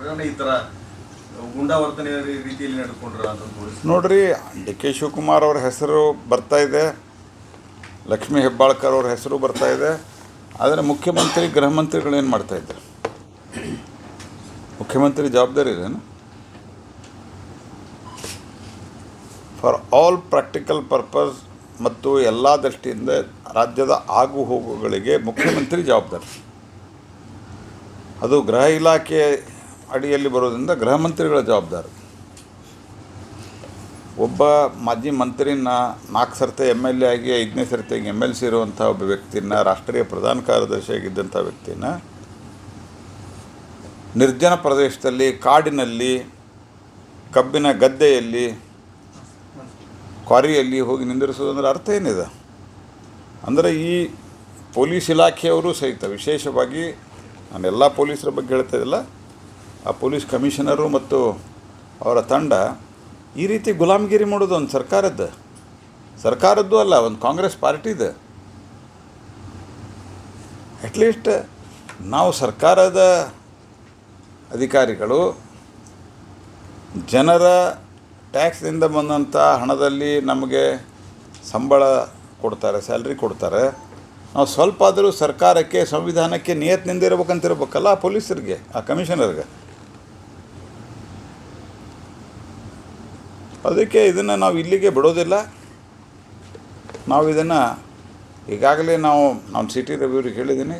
ಈ ಥರ ರೀತಿಯಲ್ಲಿ ನೋಡ್ರಿ, ಡಿ ಕೆ ಶಿವಕುಮಾರ್ ಅವ್ರ ಹೆಸರು ಬರ್ತಾ ಇದೆ. ಲಕ್ಷ್ಮೀ ಹೆಬ್ಬಾಳ್ಕರ್ ಅವ್ರ ಹೆಸರು ಬರ್ತಾ ಇದೆ. ಆದರೆ ಮುಖ್ಯಮಂತ್ರಿ, ಗೃಹ ಮಂತ್ರಿಗಳು ಏನು ಮಾಡ್ತಾ ಇದ್ದಾರೆ? ಮುಖ್ಯಮಂತ್ರಿ ಜವಾಬ್ದಾರಿ ಇದೇನು? ಫಾರ್ ಆಲ್ ಪ್ರಾಕ್ಟಿಕಲ್ ಪರ್ಪಸ್ ಮತ್ತು ಎಲ್ಲ ದೃಷ್ಟಿಯಿಂದ ರಾಜ್ಯದ ಆಗು ಹೋಗುಗಳಿಗೆ ಮುಖ್ಯಮಂತ್ರಿ ಜವಾಬ್ದಾರಿ. ಅದು ಗೃಹ ಇಲಾಖೆ ಅಡಿಯಲ್ಲಿ ಬರೋದ್ರಿಂದ ಗೃಹ ಮಂತ್ರಿಗಳ ಜವಾಬ್ದಾರಿ. ಒಬ್ಬ ಮಾಜಿ ಮಂತ್ರಿನ ನಾಲ್ಕು ಸರ್ತಿ ಎಂ ಎಲ್ ಎ ಆಗಿ ಐದನೇ ಸರ್ತಿಗೆ ಎಂ ಎಲ್ ಸಿ ಇರುವಂಥ ಒಬ್ಬ ವ್ಯಕ್ತಿನ, ರಾಷ್ಟ್ರೀಯ ಪ್ರಧಾನ ಕಾರ್ಯದರ್ಶಿಯಾಗಿದ್ದಂಥ ವ್ಯಕ್ತಿನ ನಿರ್ಜನ ಪ್ರದೇಶದಲ್ಲಿ ಕಾಡಿನಲ್ಲಿ, ಕಬ್ಬಿನ ಗದ್ದೆಯಲ್ಲಿ, ಕ್ವಾರಿಯಲ್ಲಿ ಹೋಗಿ ನಿಂದಿರಿಸೋದಂದ್ರೆ ಅರ್ಥ ಏನಿದೆ? ಅಂದರೆ ಈ ಪೊಲೀಸ್ ಇಲಾಖೆಯವರು ಸಹಿತ, ವಿಶೇಷವಾಗಿ ನಾನು ಎಲ್ಲ ಪೊಲೀಸರ ಬಗ್ಗೆ ಹೇಳ್ತಾ ಇದ್ದಿಲ್ಲ ಆ ಪೊಲೀಸ್ ಕಮಿಷನರು ಮತ್ತು ಅವರ ತಂಡ ಈ ರೀತಿ ಗುಲಾಮಗಿರಿ ಮಾಡೋದು ಒಂದು ಸರ್ಕಾರದ್ದು. ಸರ್ಕಾರದ್ದು ಅಲ್ಲ, ಒಂದು ಕಾಂಗ್ರೆಸ್ ಪಾರ್ಟಿದು. ಅಟ್ಲೀಸ್ಟ್ ನಾವು ಸರ್ಕಾರದ ಅಧಿಕಾರಿಗಳು, ಜನರ ಟ್ಯಾಕ್ಸ್ನಿಂದ ಬಂದಂಥ ಹಣದಲ್ಲಿ ನಮಗೆ ಸಂಬಳ ಕೊಡ್ತಾರೆ, ಸ್ಯಾಲ್ರಿ ಕೊಡ್ತಾರೆ. ನಾವು ಸ್ವಲ್ಪ ಆದರೂ ಸರ್ಕಾರಕ್ಕೆ, ಸಂವಿಧಾನಕ್ಕೆ ನಿಯತ್ತಿನಿಂದ ಇರಬೇಕಂತಿರ್ಬೇಕಲ್ಲ ಆ ಪೊಲೀಸರಿಗೆ, ಆ ಕಮಿಷನರ್ಗೆ. ಅದಕ್ಕೆ ಇದನ್ನು ನಾವು ಇಲ್ಲಿಗೆ ಬಿಡೋದಿಲ್ಲ. ನಾವು ಇದನ್ನು ಈಗಾಗಲೇ ನಾವು ನಮ್ಮ ಸಿಟಿ ರವಿಯವ್ರಿಗೆ ಹೇಳಿದ್ದೀನಿ,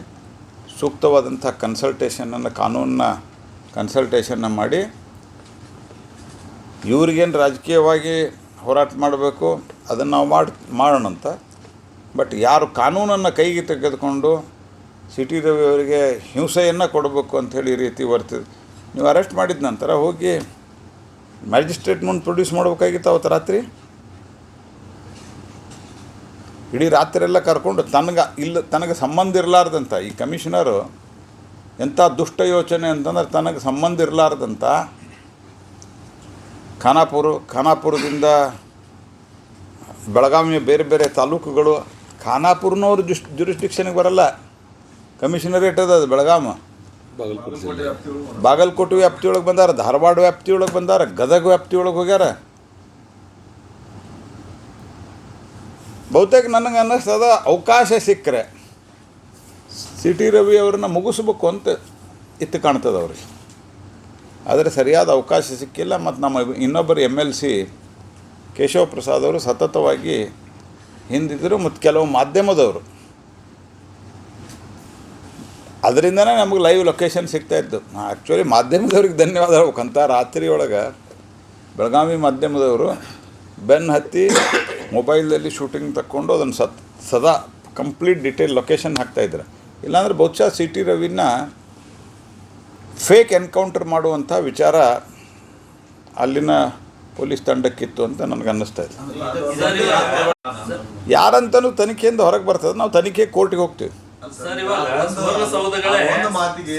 ಸೂಕ್ತವಾದಂಥ ಕನ್ಸಲ್ಟೇಷನನ್ನು ಕಾನೂನನ್ನ ಕನ್ಸಲ್ಟೇಷನ್ನ ಮಾಡಿ, ಇವ್ರಿಗೇನು ರಾಜಕೀಯವಾಗಿ ಹೋರಾಟ ಮಾಡಬೇಕು, ಅದನ್ನು ನಾವು ಮಾಡಿ ಮಾಡೋಣಂತ ಬಟ್ ಯಾರು ಕಾನೂನನ್ನು ಕೈಗೆ ತೆಗೆದುಕೊಂಡು ಸಿಟಿ ರವಿಯವರಿಗೆ ಹಿಂಸೆಯನ್ನು ಕೊಡಬೇಕು ಅಂಥೇಳಿ ಈ ರೀತಿ ವರ್ತಿದೆ, ನೀವು ಅರೆಸ್ಟ್ ಮಾಡಿದ ನಂತರ ಹೋಗಿ ಮ್ಯಾಜಿಸ್ಟ್ರೇಟ್ ಮುಂದೆ ಪ್ರೊಡ್ಯೂಸ್ ಮಾಡ್ಬೇಕಾಗಿತ್ತು ಅವತ್ತು ರಾತ್ರಿ? ಇಡೀ ರಾತ್ರಿ ಎಲ್ಲ ಕರ್ಕೊಂಡು ತನಗೆ ಇಲ್ಲ, ತನಗೆ ಸಂಬಂಧ ಇರಲಾರ್ದಂಥ ಈ ಕಮಿಷನರು ಎಂಥ ದುಷ್ಟ ಯೋಚನೆ ಅಂತಂದ್ರೆ ತನಗೆ ಸಂಬಂಧ ಇರಲಾರ್ದಂಥ ಖಾನಾಪುರ, ಖಾನಾಪುರದಿಂದ ಬೆಳಗಾವಿಯ ಬೇರೆ ಬೇರೆ ತಾಲೂಕುಗಳು ಖಾನಾಪುರನವ್ರು ಜುಸ್ ಜುರಿಸ್ಡಿಕ್ಷನ್ಗೆ ಬರಲ್ಲ. ಕಮಿಷನರೇಟ್ ಅದ ಬೆಳಗಾಮ. ಬಾಗಲಕೋಟೆ ಬಾಗಲಕೋಟೆ ವ್ಯಾಪ್ತಿಯೊಳಗೆ ಬಂದಾರ ಧಾರವಾಡ ವ್ಯಾಪ್ತಿಯೊಳಗೆ ಬಂದಾರ ಗದಗ ವ್ಯಾಪ್ತಿಯೊಳಗೆ ಹೋಗ್ಯಾರ. ಬಹುತೇಕ ನನಗೆ ಅನ್ನಿಸ್ತದ ಅವಕಾಶ ಸಿಕ್ಕರೆ. ಸಿಟಿ ರವಿ ಅವ್ರನ್ನ ಮುಗಿಸ್ಬೇಕು ಅಂತ ಇತ್ತು ಕಾಣ್ತದೆ ಅವ್ರಿಗೆ. ಆದರೆ ಸರಿಯಾದ ಅವಕಾಶ ಸಿಕ್ಕಿಲ್ಲ ಮತ್ತು ನಮ್ಮ ಇನ್ನೊಬ್ಬರು M L C Keshava Prasad ಅವರು ಸತತವಾಗಿ ಹಿಂದಿದ್ದರು ಮತ್ತು ಕೆಲವು ಮಾಧ್ಯಮದವರು. ಅದರಿಂದನೇ ನಮಗೆ ಲೈವ್ ಲೊಕೇಶನ್ ಸಿಗ್ತಾಯಿತ್ತು ಆ್ಯಕ್ಚುಲಿ ಮಾಧ್ಯಮದವ್ರಿಗೆ ಧನ್ಯವಾದ ಹೇಳ್ಬೇಕಂತ ರಾತ್ರಿ ಒಳಗೆ ಬೆಳಗಾವಿ ಮಾಧ್ಯಮದವರು ಬೆನ್ನು ಹತ್ತಿ ಮೊಬೈಲಲ್ಲಿ ಶೂಟಿಂಗ್ ತಕ್ಕೊಂಡು ಅದನ್ನು ಸತ್, ಸದಾ ಕಂಪ್ಲೀಟ್ ಡಿಟೇಲ್ ಲೊಕೇಶನ್ ಹಾಕ್ತಾಯಿದ್ರು ಇಲ್ಲಾಂದ್ರೆ ಬಹುಶಃ ಸಿ ಟಿ ರವಿನ ಫೇಕ್ ಎನ್ಕೌಂಟರ್ ಮಾಡುವಂಥ ವಿಚಾರ ಅಲ್ಲಿನ ಪೊಲೀಸ್ ತಂಡಕ್ಕಿತ್ತು ಅಂತ ನನಗೆ ಅನ್ನಿಸ್ತಾ ಇದೆ ಯಾರಂತನೂ ತನಿಖೆಯಿಂದ ಹೊರಗೆ ಬರ್ತದೆ. ನಾವು ತನಿಖೆ ಕೋರ್ಟಿಗೆ ಹೋಗ್ತೀವಿ. ಒಂದು ಮಾತಿಗೆ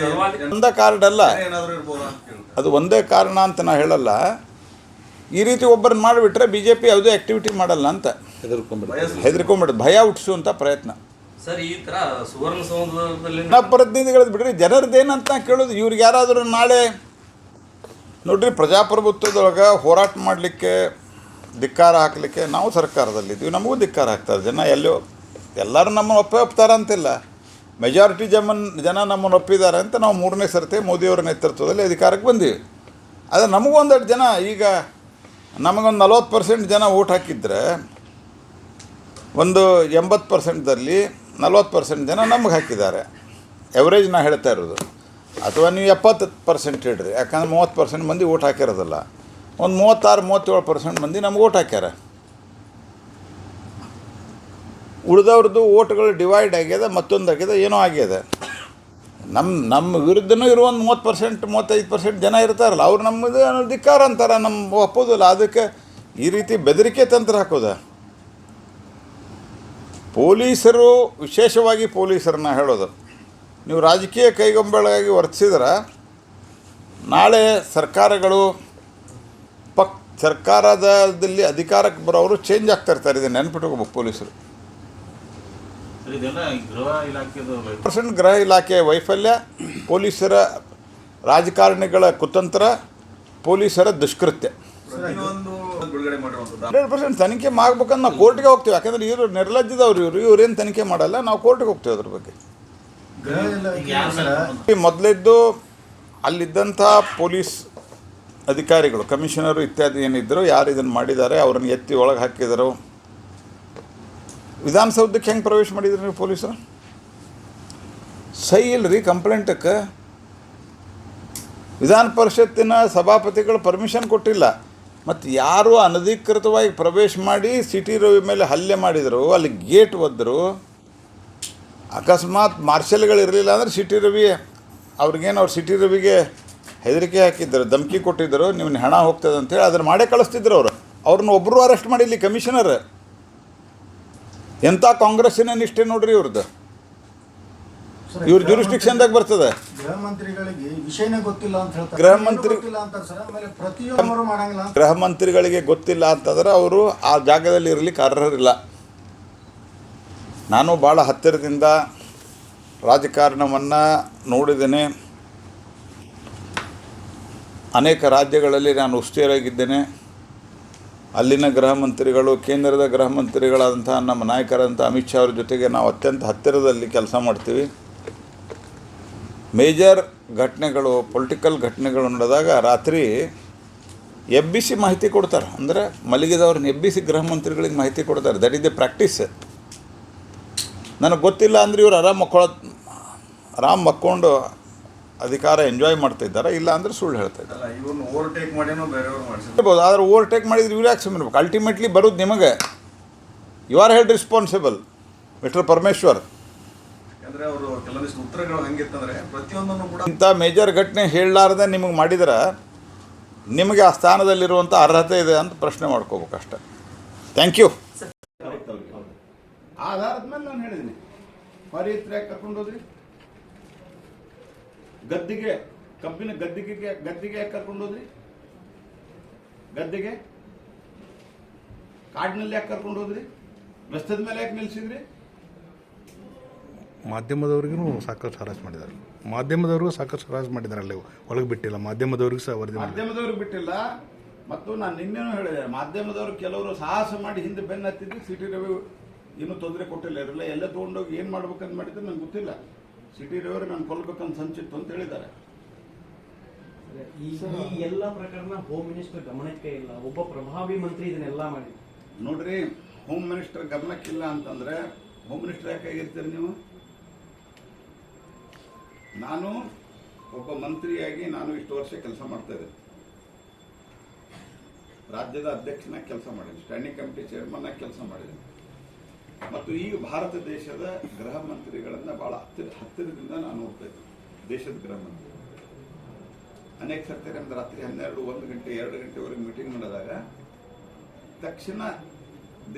ಒಂದ ಕಾರ್ಡ್ ಅಲ್ಲ ಏನಾದರೂ ಇರ್ಬೋದಾ ಅಂತ ಕೇಳಿ ಅದು ಒಂದೇ ಕಾರಣ ಅಂತ ನಾ ಹೇಳಲ್ಲ. ಈ ರೀತಿ ಒಬ್ಬರನ್ನ ಮಾಡಿಬಿಟ್ರೆ ಬಿ ಜೆ ಪಿ ಯಾವುದೇ ಆ್ಯಕ್ಟಿವಿಟಿ ಮಾಡಲ್ಲ ಅಂತ. ಹೆದರ್ಕೊಂಬಿಡೋದು ಭಯ ಹುಟ್ಟಿಸುವಂಥ ಪ್ರಯತ್ನ. ಸರ್ ಈ ತರ ಸುವರ್ಣಸೌಧದಲ್ಲಿ ನಾ ಪ್ರತಿನಿಧಿಗಳದ್ದು ಬಿಡ್ರಿ ಜನರದ್ದೇನಂತ ಕೇಳೋದು ಇವ್ರಿಗೆ ಯಾರಾದರೂ ನಾಳೆ ನೋಡ್ರಿ ಪ್ರಜಾಪ್ರಭುತ್ವದೊಳಗೆ ಹೋರಾಟ ಮಾಡಲಿಕ್ಕೆ ಧಿಕ್ಕಾರ ಹಾಕಲಿಕ್ಕೆ ನಾವು ಸರ್ಕಾರದಲ್ಲಿದ್ದೀವಿ ನಮಗೂ ಧಿಕ್ಕಾರ ಹಾಕ್ತಾರೆ ಜನ ಎಲ್ಲೋ ಎಲ್ಲರೂ ನಮ್ಮನ್ನು ಒಪ್ಪೇ ಒಪ್ತಾರೆ ಅಂತಿಲ್ಲ ಮೆಜಾರಿಟಿ ಜಮನ್, ಜನ ನಮ್ಮನ್ನು ಒಪ್ಪಿದ್ದಾರೆ ಅಂತ ನಾವು ಮೂರನೇ ಸರ್ತಿ ಮೋದಿಯವರ ನೇತೃತ್ವದಲ್ಲಿ ಅಧಿಕಾರಕ್ಕೆ ಬಂದೀವಿ. ಆದರೆ ನಮಗೊಂದೆರಡು ಜನ, ಈಗ ನಮಗೊಂದು ನಲ್ವತ್ತು ಪರ್ಸೆಂಟ್ ಜನ ಓಟ್ ಹಾಕಿದ್ರೆ, ಒಂದು ಎಂಬತ್ತು ಪರ್ಸೆಂಟ್ದಲ್ಲಿ ನಲ್ವತ್ತು ಪರ್ಸೆಂಟ್ ಜನ ನಮಗೆ ಹಾಕಿದ್ದಾರೆ. ಎವರೇಜ್ ನಾ ಹೇಳ್ತಾ ಇರೋದು. ಅಥವಾ ನೀವು ಎಪ್ಪತ್ತು ಪರ್ಸೆಂಟ್ ಇಡ್ರಿ ಯಾಕಂದ್ರೆ ಮೂವತ್ತು ಪರ್ಸೆಂಟ್ ಮಂದಿ ಓಟ್ ಹಾಕಿರೋದಲ್ಲ. ಒಂದು ಮೂವತ್ತಾರು, ಮೂವತ್ತೇಳು ಪರ್ಸೆಂಟ್ ಮಂದಿ ನಮ್ಗೆ ಓಟ್ ಹಾಕ್ಯಾರ. ಉಳಿದವ್ರದ್ದು ಓಟ್ಗಳು ಡಿವೈಡ್ ಆಗ್ಯದ ಮತ್ತೊಂದು ಆಗ್ಯದ ಏನೋ ಆಗ್ಯದ ನಮ್ಮ ನಮ್ಮ ವಿರುದ್ಧನೂ ಇರೋ ಒಂದು ಮೂವತ್ತು ಪರ್ಸೆಂಟ್ ಮೂವತ್ತೈದು ಪರ್ಸೆಂಟ್ ಜನ ಇರ್ತಾರಲ್ಲ, ಅವ್ರು ನಮ್ಮದು ಧಿಕ್ಕಾರ ಅಂತಾರೆ ನಮ್ಮ ಒಪ್ಪೋದಿಲ್ಲ. ಅದಕ್ಕೆ ಈ ರೀತಿ ಬೆದರಿಕೆ ತಂತ್ರ ಹಾಕೋದ. ಪೊಲೀಸರು, ವಿಶೇಷವಾಗಿ ಪೊಲೀಸರನ್ನ ಹೇಳೋದು. ನೀವು ರಾಜಕೀಯ ಕೈಗೊಂಬೆಳಗಾಗಿ ವರ್ತಿಸಿದ್ರೆ, ನಾಳೆ ಸರ್ಕಾರಗಳು ಪಕ್, ಸರ್ಕಾರದಲ್ಲಿ ಅಧಿಕಾರಕ್ಕೆ ಬರೋರು ಚೇಂಜ್ ಆಗ್ತಾ ಇರ್ತಾರೆ. ಇದನ್ನು ನೆನ್ಪಿಟ್ಕೋಬೇಕು ಪೊಲೀಸರು ಸರ್, ಇದೆಲ್ಲ ಈ ಗೃಹ ಇಲಾಖೆದು ಪರ್ಸೆಂಟ್ ಗೃಹ ಇಲಾಖೆಯ ವೈಫಲ್ಯ ಪೊಲೀಸರ ರಾಜಕಾರಣಿಗಳ ಕುತಂತ್ರ ಪೊಲೀಸರ ದುಷ್ಕೃತ್ಯ. ಹಂಡ್ರೆಡ್ ಪರ್ಸೆಂಟ್ ತನಿಖೆ ಮಾಡ್ಬೇಕಂದ್ರೆ ನಾವು ಕೋರ್ಟ್ಗೆ ಹೋಗ್ತೀವಿ. ಯಾಕಂದ್ರೆ ಇವರು ನಿರ್ಲಜ್ಜದವ್ರು ಇವರು. ಇವ್ರೇನು ತನಿಖೆ ಮಾಡಲ್ಲ ನಾವು ಕೋರ್ಟ್ಗೆ ಹೋಗ್ತೀವಿ ಅದ್ರ ಬಗ್ಗೆ. ಇಲಾಖೆ ಮೊದಲಿದ್ದು ಅಲ್ಲಿದ್ದಂಥ ಪೊಲೀಸ್ ಅಧಿಕಾರಿಗಳು ಕಮಿಷನರು ಇತ್ಯಾದಿ ಏನಿದ್ದರು ಯಾರು ಇದನ್ನು ಮಾಡಿದ್ದಾರೆ ಅವ್ರನ್ನ ಎತ್ತಿ ಒಳಗೆ ಹಾಕಿದರು ವಿಧಾನಸೌಧಕ್ಕೆ ಹೆಂಗೆ ಪ್ರವೇಶ ಮಾಡಿದ್ರಿ ನೀವು ಪೊಲೀಸರು? ಸಹಿ ರೀ ಕಂಪ್ಲೇಂಟಕ್ಕೆ. ವಿಧಾನ ಪರಿಷತ್ತಿನ ಸಭಾಪತಿಗಳು ಪರ್ಮಿಷನ್ ಕೊಟ್ಟಿಲ್ಲ. ಮತ್ತು ಯಾರು ಅನಧಿಕೃತವಾಗಿ ಪ್ರವೇಶ ಮಾಡಿ ಸಿಟಿ ರವಿ ಮೇಲೆ ಹಲ್ಲೆ ಮಾಡಿದರು, ಅಲ್ಲಿ ಗೇಟ್ ಒದ್ದರು ಅಕಸ್ಮಾತ್ ಮಾರ್ಷಲ್ಗಳು ಇರಲಿಲ್ಲ ಅಂದರೆ ಸಿಟಿ ರವಿ ಅವ್ರಿಗೇನು ಅವ್ರು ಸಿಟಿ ರವಿಗೆ ಹೆದರಿಕೆ ಹಾಕಿದ್ದರು ಧಮಕಿ ಕೊಟ್ಟಿದ್ದರು ನಿಮ್ಮನ್ನ ಹಣ ಹೋಗ್ತದೆ ಅಂತೇಳಿ ಅದನ್ನು ಮಾಡೇ ಕಳಿಸ್ತಿದ್ರು ಅವರು. ಅವ್ರನ್ನ ಒಬ್ಬರು ಅರೆಸ್ಟ್ ಮಾಡಿಲ್ಲ ಕಮಿಷನರ್ ಎಂಥ ಕಾಂಗ್ರೆಸ್ಸಿನ ನಿಷ್ಠೆ ನೋಡ್ರಿ ಇವ್ರದ್ದು ಇವ್ರ ಜುರಿಸ್ಟಿಕ್ಷನ್ದಾಗ ಬರ್ತದೆ. ಗೃಹ ಮಂತ್ರಿಗಳಿಗೆ ವಿಷಯನೇ ಗೊತ್ತಿಲ್ಲ ಅಂತ ಹೇಳ್ತಾರೆ. ಗೃಹ ಮಂತ್ರಿ- ಪ್ರತಿಯೊಬ್ಬರು ಮಾಡಂಗಿಲ್ಲ ಗೃಹ ಮಂತ್ರಿಗಳಿಗೆ ಗೊತ್ತಿಲ್ಲ ಅಂತಂದ್ರೆ ಅವರು ಆ ಜಾಗದಲ್ಲಿ ಇರಲಿಕ್ಕೆ ಅರ್ಹರಿಲ್ಲ. ನಾನು ಭಾಳ ಹತ್ತಿರದಿಂದ ರಾಜಕಾರಣವನ್ನು ನೋಡಿದ್ದೇನೆ. ಅನೇಕ ರಾಜ್ಯಗಳಲ್ಲಿ ನಾನು ಉಸ್ತುವಾರಿಯಾಗಿದ್ದೇನೆ. ಅಲ್ಲಿನ ಗೃಹ ಮಂತ್ರಿಗಳು, ಕೇಂದ್ರದ ಗೃಹ ಮಂತ್ರಿಗಳಾದಂಥ ನಮ್ಮ ನಾಯಕರಂಥ ಅಮಿತ್ ಶಾ ಅವ್ರ ಜೊತೆಗೆ ನಾವು ಅತ್ಯಂತ ಹತ್ತಿರದಲ್ಲಿ ಕೆಲಸ ಮಾಡ್ತೀವಿ. ಮೇಜರ್ ಘಟನೆಗಳು, ಪೊಲಿಟಿಕಲ್ ಘಟನೆಗಳು ನಡೆದಾಗ ರಾತ್ರಿ ಎಬ್ಬಿಸಿ ಮಾಹಿತಿ ಕೊಡ್ತಾರೆ. ಅಂದರೆ ಮಲಗಿದವ್ರನ್ನ ಎಬ್ಬಿಸಿ ಗೃಹ ಮಂತ್ರಿಗಳಿಗೆ ಮಾಹಿತಿ ಕೊಡ್ತಾರೆ. ದಟ್ ಇಸ್ ದ ಪ್ರಾಕ್ಟೀಸ್ ನನಗೆ ಗೊತ್ತಿಲ್ಲ ಅಂದರೆ ಇವ್ರು ಆರಾಮ್ ಮಕ್ಕಳ ಆರಾಮ್ ಮಕ್ಕೊಂಡು ಅಧಿಕಾರ ಎಂಜಾಯ್ ಮಾಡ್ತಾ ಇದ್ದಾರೆ ಇಲ್ಲ ಅಂದರೆ ಸುಳ್ಳು ಹೇಳ್ತಾ ಇದ್ದಾರೆ. ಓವರ್ಟೇಕ್ ಇರ್ಬೋದು ಆದರೆ ಓವರ್ಟೇಕ್ ಮಾಡಿದ್ರೆ ಇವ್ರು ಯಾಕೆ ಸುಮ್ಮನೆ ಅಲ್ಟಿಮೇಟ್ಲಿ ಬರೋದು ನಿಮಗೆ. You are held responsible mister Parameshwar ಯಾಕಂದ್ರೆ ಅವರು ಕೆಲವೊಂದಿಷ್ಟು ಉತ್ತರಗಳು ಹೆಂಗಿತ್ತಂದ್ರೆ ಪ್ರತಿಯೊಂದನ್ನು ಕೂಡ ಇಂಥ ಮೇಜರ್ ಘಟನೆ ಹೇಳಲಾರ್ದೆ ನಿಮಗೆ ಮಾಡಿದ್ರೆ ನಿಮಗೆ ಆ ಸ್ಥಾನದಲ್ಲಿರುವಂಥ ಅರ್ಹತೆ ಇದೆ ಅಂತ ಪ್ರಶ್ನೆ ಮಾಡ್ಕೋಬೇಕಷ್ಟೆ ಥ್ಯಾಂಕ್ ಯು ಆಧಾರದ ಮೇಲೆ ನಾನು ಹೇಳಿದ್ದೀನಿ. ಪರಿತ್ರ ಕರ್ಕೊಂಡೋದ್ರಿ ಕರ್ಕೊಂಡು ಹೋದ್ರಿ. ಗದ್ದಿಗೆ ಕಬ್ಬಿನ ಗದ್ದಿಗೆ ಗದ್ದಿಗೆ ಯಾಕೆ ಕರ್ಕೊಂಡು ಹೋದ್ರಿ? ಗದ್ದೆಗೆ? ಕಾಡಿನಲ್ಲಿ ಯಾಕೆ ಕರ್ಕೊಂಡು ಹೋದ್ರಿ? ರಸ್ತದ ಮೇಲೆ ಯಾಕೆ ನಿಲ್ಸಿದ್ರಿ? ಮಾಧ್ಯಮದವ್ರಿಗೂ ಸಾಕಷ್ಟು ಹರಾಜ್ ಮಾಡಿದ್ದಾರೆ. ಮಾಧ್ಯಮದವ್ರಿಗೂ ಸಾಕಷ್ಟು ಹರಾಜ್ ಮಾಡಿದ್ದಾರೆ ಅಲ್ಲಿ. ಒಳಗೆ ಬಿಟ್ಟಿಲ್ಲ ಮಾಧ್ಯಮದವ್ರಿಗೂ ಸಹ ವರದಿ ಮಾಧ್ಯಮದವ್ರಿಗೆ ಬಿಟ್ಟಿಲ್ಲ. ಮತ್ತು ನಾನು ನಿನ್ನೆನೂ ಹೇಳಿದೆ ಮಾಧ್ಯಮದವರು ಕೆಲವರು ಸಾಹಸ ಮಾಡಿ ಹಿಂದೆ ಬೆನ್ನ ಹತ್ತಿದ್ದು ಸಿಟಿ ರವಿ ಇನ್ನೂ ತೊಂದರೆ ಕೊಟ್ಟಿಲ್ಲ. ಇರಲಿಲ್ಲ ಎಲ್ಲ ತೊಗೊಂಡೋಗಿ ಏನು ಮಾಡ್ಬೇಕಂತ ಮಾಡಿದ್ರೆ ನಂಗೆ ಗೊತ್ತಿಲ್ಲ. ಸಿಟಿ ನಾನು ಕೊಲ್ಬೇಕಂತ ಸಂಚಿತ್ತು ಅಂತ ಹೇಳಿದ್ದಾರೆ. ಈ ಈ ಎಲ್ಲ ಪ್ರಕರಣ ಹೋಮ್ ಮಿನಿಸ್ಟರ್ ಗಮನಕ್ಕೆ ಇಲ್ಲ. ಒಬ್ಬ ಪ್ರಭಾವಿ ಮಂತ್ರಿ ಇದನ್ನೆಲ್ಲ ಮಾಡಿ ನೋಡ್ರಿ ಹೋಮ್ ಮಿನಿಸ್ಟರ್ ಗಮನಕ್ಕಿಲ್ಲ ಅಂತಂದ್ರೆ ಹೋಮ್ ಮಿನಿಸ್ಟರ್ ಯಾಕೆ ಆಗಿರ್ತೀರಿ ನೀವು? ನಾನು ಒಬ್ಬ ಮಂತ್ರಿಯಾಗಿ ನಾನು ಇಷ್ಟು ವರ್ಷ ಕೆಲಸ ಮಾಡ್ತಾ ಇದ್ದೇನೆ. ರಾಜ್ಯದ ಅಧ್ಯಕ್ಷನಾಗಿ ಕೆಲಸ ಮಾಡಿದ್ದೀನಿ. ಸ್ಟ್ಯಾಂಡಿಂಗ್ ಕಮಿಟಿ ಚೇರ್ಮನ್ ಆಗಿ ಕೆಲಸ ಮಾಡಿದ್ದೀನಿ. ಮತ್ತು ಈಗ ಭಾರತ ದೇಶದ ಗೃಹ ಮಂತ್ರಿಗಳನ್ನ ಬಹಳ ಹತ್ತಿರ ಹತ್ತಿರದಿಂದ ನಾನು ನೋಡ್ತಾ ಇದ್ದೀನಿ ದೇಶದ ಗೃಹ ಮಂತ್ರಿ. ಅನೇಕ ಸರ್ತಿ ರಾತ್ರಿ ಹನ್ನೆರಡು, ಒಂದು ಗಂಟೆ, ಎರಡು ಗಂಟೆವರೆಗೆ ಮೀಟಿಂಗ್ ಮಾಡಿದಾಗ ತಕ್ಷಣ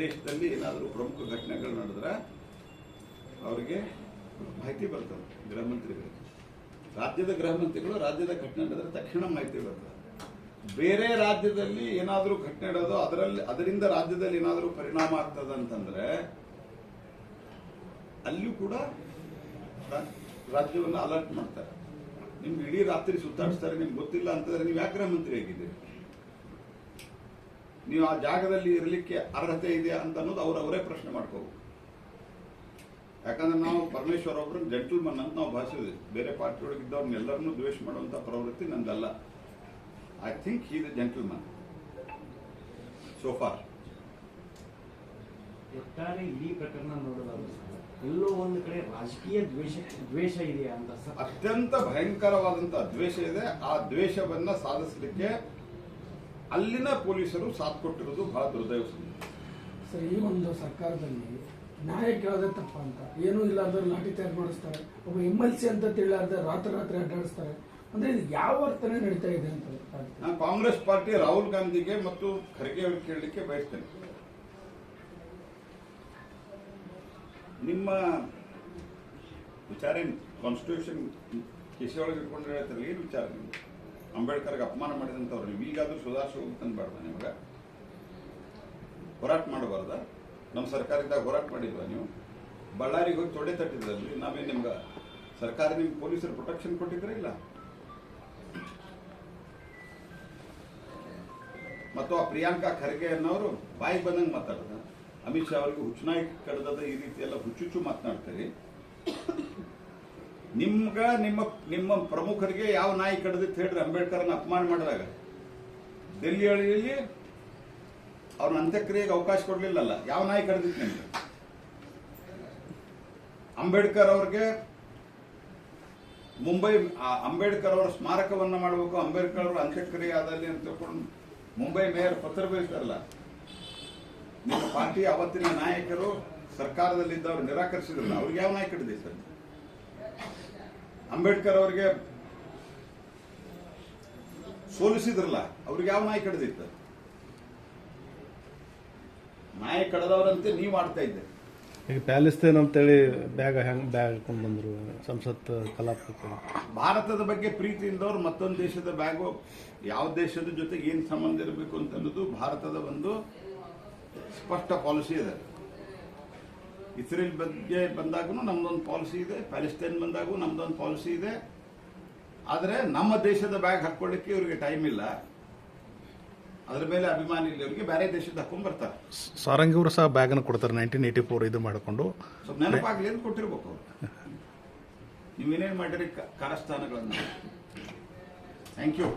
ದೇಶದಲ್ಲಿ ಏನಾದರೂ ಪ್ರಮುಖ ಘಟನೆಗಳು ನಡೆದ್ರೆ ಅವರಿಗೆ ಮಾಹಿತಿ ಬರ್ತದೆ ಗೃಹ ಮಂತ್ರಿಗಳಿಗೆ. ರಾಜ್ಯದ ಗೃಹ ಮಂತ್ರಿಗಳು ರಾಜ್ಯದ ಘಟನೆ ನಡೆದ್ರೆ ತಕ್ಷಣ ಮಾಹಿತಿ ಬರ್ತದೆ. ಬೇರೆ ರಾಜ್ಯದಲ್ಲಿ ಏನಾದರೂ ಘಟನೆ ನಡೆದೋ ಅದರಲ್ಲಿ, ಅದರಿಂದ ರಾಜ್ಯದಲ್ಲಿ ಏನಾದರೂ ಪರಿಣಾಮ ಆಗ್ತದೆ ಅಂತಂದ್ರೆ ಅಲ್ಲಿಯೂ ಕೂಡ ರಾಜ್ಯವನ್ನು ಅಲರ್ಟ್ ಮಾಡ್ತಾರೆ. ನಿಮ್ಗೆ ಇಡೀ ರಾತ್ರಿ ಸುತ್ತಾಡಿಸ್ತಾರೆ ನಿಮ್ಗೆ ಗೊತ್ತಿಲ್ಲ ಅಂತಂದ್ರೆ ನೀವು ಯಾಕೆ ಮಂತ್ರಿ ಆಗಿದ್ದೀರಿ? ನೀವು ಆ ಜಾಗದಲ್ಲಿ ಇರಲಿಕ್ಕೆ ಅರ್ಹತೆ ಇದೆ ಅಂತ ಅನ್ನೋದು ಅವ್ರು ಅವರೇ ಪ್ರಶ್ನೆ ಮಾಡ್ಕೋಬೇಕು. ಯಾಕಂದ್ರೆ ನಾವು ಪರಮೇಶ್ವರ್ ಅವರು ಜೆಂಟಲ್ಮನ್ ಅಂತ ನಾವು ಭಾಷಿದ್ವಿ ಬೇರೆ ಪಾರ್ಟಿ ಒಳಗಿದ್ದವ್ರನ್ನ ಎಲ್ಲರನ್ನೂ ದ್ವೇಷ ಮಾಡುವಂತ ಪ್ರವೃತ್ತಿ ನಂದಲ್ಲ. I think he the gentleman so far ಒಟ್ಟಾರೆ ಇಡೀ ಪ್ರಕರಣ ಸರ್, ಎಲ್ಲೋ ಒಂದು ಕಡೆ ರಾಜಕೀಯ ದ್ವೇಷ ದ್ವೇಷ ಇದೆಯಾ ಅಂತ ಸರ್? ಅತ್ಯಂತ ಭಯಂಕರವಾದಂತಹ ದ್ವೇಷ ಇದೆ. ಆ ದ್ವೇಷವನ್ನ ಸಾಧಿಸಲಿಕ್ಕೆ ಅಲ್ಲಿನ ಪೊಲೀಸರು ಸಾಥ್ ಕೊಟ್ಟಿರೋದು ಬಹಳ ದುರ್ದೈವ. ಸರ್ ಈ ಒಂದು ಸರ್ಕಾರದಲ್ಲಿ ನ್ಯಾಯ ಕೇಳೋದೇ ತಪ್ಪ ಅಂತ ಏನೂ ಅಂದ್ರೆ ಲಾಠಿ ತಯಾರು ಮಾಡಿಸ್ತಾರೆ ಒಬ್ಬ ಎಂ ಎಲ್ ಸಿ ಅಂತ ತಿಳಿಲಾರ್ದೆ ರಾತ್ರಿ ರಾತ್ರಿ ಅಡ್ಡಾಡಿಸ್ತಾರೆ ಅಂದ್ರೆ ಇದು ಯಾವ ವರ್ತನೆ ನಡೀತಾ ಇದೆ ಅಂತ ನಾನು ಕಾಂಗ್ರೆಸ್ ಪಾರ್ಟಿ ರಾಹುಲ್ ಗಾಂಧಿಗೆ ಮತ್ತು ಖರ್ಗೆ ಅವರಿಗೆ ಕೇಳಲಿಕ್ಕೆ ಬಯಸ್ತೇನೆ. ನಿಮ್ಮ ವಿಚಾರ ಏನು? ಕಾನ್ಸ್ಟಿಟ್ಯೂಷನ್ ಕೆಸಿಯೊಳಗೆ ಇಟ್ಕೊಂಡು ಹೇಳ್ತಾರಲ್ಲ ಏನು ವಿಚಾರ ನೀವು? ಅಂಬೇಡ್ಕರ್ಗೆ ಅಪಮಾನ ಮಾಡಿದಂಥವ್ರು ನೀವು. ಈಗಾದರೂ ಸುಧಾರಿಸೋಗ್ಬೇಕು ಅನ್ಬಾರ್ದ ನಿಮ್ಗೆ? ಹೋರಾಟ ಮಾಡಬಾರ್ದ? ನಮ್ಮ ಸರ್ಕಾರದಾಗ ಹೋರಾಟ ಮಾಡಿದ್ವಾ ನೀವು? ಬಳ್ಳಾರಿಗೆ ಹೋಗಿ ತೊಡೆ ತಟ್ಟಿದ್ರಲ್ಲಿ ನಾವೇನು ನಿಮ್ಗೆ ಸರ್ಕಾರ ನಿಮ್ಗೆ ಪೊಲೀಸರು ಪ್ರೊಟೆಕ್ಷನ್ ಕೊಟ್ಟಿದ್ರೆ ಇಲ್ಲ? ಮತ್ತು ಆ ಪ್ರಿಯಾಂಕಾ ಖರ್ಗೆ ಅನ್ನೋರು ಬಾಯಿ ಬಂದಂಗೆ ಮಾತಾಡ್ತಾರೆ ಅಮಿತ್ ಶಾ ಅವರಿಗೆ ಹುಚ್ಚುನಾಯಿ ಕಡ್ದದ ಈ ರೀತಿ ಎಲ್ಲ ಹುಚ್ಚುಚ್ಚು ಮಾತನಾಡ್ತಾರೆ. ನಿಮ್ಗ, ನಿಮ್ಮ ನಿಮ್ಮ ಪ್ರಮುಖರಿಗೆ ಯಾವ ನಾಯಿ ಕಡ್ದಿತ್ತು ಹೇಳ್ರಿ ಅಂಬೇಡ್ಕರ್ನ ಅಪಮಾನ ಮಾಡಿದಾಗ ಡೆಲ್ಲಿ ಹಳ್ಳಿಯಲ್ಲಿ ಅವ್ರನ್ನ ಅಂತ್ಯಕ್ರಿಯೆಗೆ ಅವಕಾಶ ಕೊಡ್ಲಿಲ್ಲಲ್ಲ. ಯಾವ ನಾಯಿ ಕಡ್ದಿತ್ತು ನಿಮ್ಗೆ? ಅಂಬೇಡ್ಕರ್ ಅವ್ರಿಗೆ ಮುಂಬೈ ಅಂಬೇಡ್ಕರ್ ಅವರ ಸ್ಮಾರಕವನ್ನ ಮಾಡಬೇಕು, ಅಂಬೇಡ್ಕರ್ ಅವರ ಅಂತ್ಯಕ್ರಿಯೆ ಆದಲ್ಲಿ ಅಂತ ಮುಂಬೈ ಮೇಯರ್ ಪತ್ರ ಬರೀತಾರಲ್ಲ ನಿಮ್ಮ ಪಾರ್ಟಿ ಅವತ್ತಿನ ನಾಯಕರು ಸರ್ಕಾರದಲ್ಲಿದ್ದವರು ನಿರಾಕರಿಸಿದ್ರಲ್ಲ ಅವ್ರಿಗೆ ಯಾವ ನಾಯಕ ಹಿಡಿದೆ ಸರ್? ಅಂಬೇಡ್ಕರ್ ಅವರಿಗೆ ಸೋಲಿಸಿದ್ರಲ್ಲ ಅವ್ರಿಗೆ ಯಾವ ನಾಯಕ ಹಿಡಿದಿತ್ತು ನಾಯಕ ಕಡದವರಂತೆ ನೀವು ಆಡ್ತಾ ಇದ್ದೆ. ಈಗ ಪ್ಯಾಲೆಸ್ತೇನ್ ಅಂತೇಳಿ ಬ್ಯಾಗ್ ಹೆಂಗ್ ಬ್ಯಾಗ್ ಹಾಕೊಂಡು ಬಂದ್ರು ಸಂಸತ್ ಕಲಾಪಕ್ಕೆ. ಭಾರತದ ಬಗ್ಗೆ ಪ್ರೀತಿ ಇಲ್ದವ್ರು ಮತ್ತೊಂದು ದೇಶದ ಬ್ಯಾಗು ಯಾವ ದೇಶದ ಜೊತೆಗೆ ಏನು ಸಂಬಂಧ ಇರಬೇಕು ಅಂತ ಅನ್ನೋದು ಭಾರತದ ಒಂದು ಸ್ಪಷ್ಟ ಪಾಲಿಸಿ ಇದೆ. ಇಸ್ರೇಲ್ ಬಗ್ಗೆ ಬಂದಾಗೂ ನಮ್ದೊಂದು ಪಾಲಿಸಿ ಇದೆ ಪ್ಯಾಲೆಸ್ಟೈನ್ ಬಂದಾಗೂ ನಮ್ದೊಂದು ಪಾಲಿಸಿ ಇದೆ. ಆದರೆ ನಮ್ಮ ದೇಶದ ಬ್ಯಾಗ್ ಹಾಕೊಳ್ಳಿಕ್ಕೆ ಇವರಿಗೆ ಟೈಮ್ ಇಲ್ಲ. ಅದ್ರ ಮೇಲೆ ಅಭಿಮಾನಿ ಇಲ್ಲ ಅವರಿಗೆ ಬೇರೆ ದೇಶದ ಹಾಕೊಂಡ್ ಬರ್ತಾರೆ. ಸಾರಂಗಿ ಅವರು ಸಹ ಬ್ಯಾಗ್ ಕೊಡ್ತಾರೆ ನೈನ್ಟೀನ್ ಏಯ್ಟಿ ಫೋರ್ ಇದು ಮಾಡಿಕೊಂಡು. ಸ್ವಲ್ಪ ನೆನಪಾಗ್ಲಿ ಅಂತ ಕೊಟ್ಟಿರ್ಬೇಕು ಅವ್ರು. ನೀವೇನೇನು ಮಾಡಿರಿ ಕಾರಸ್ಥಾನಗಳನ್ನು ಥ್ಯಾಂಕ್ ಯು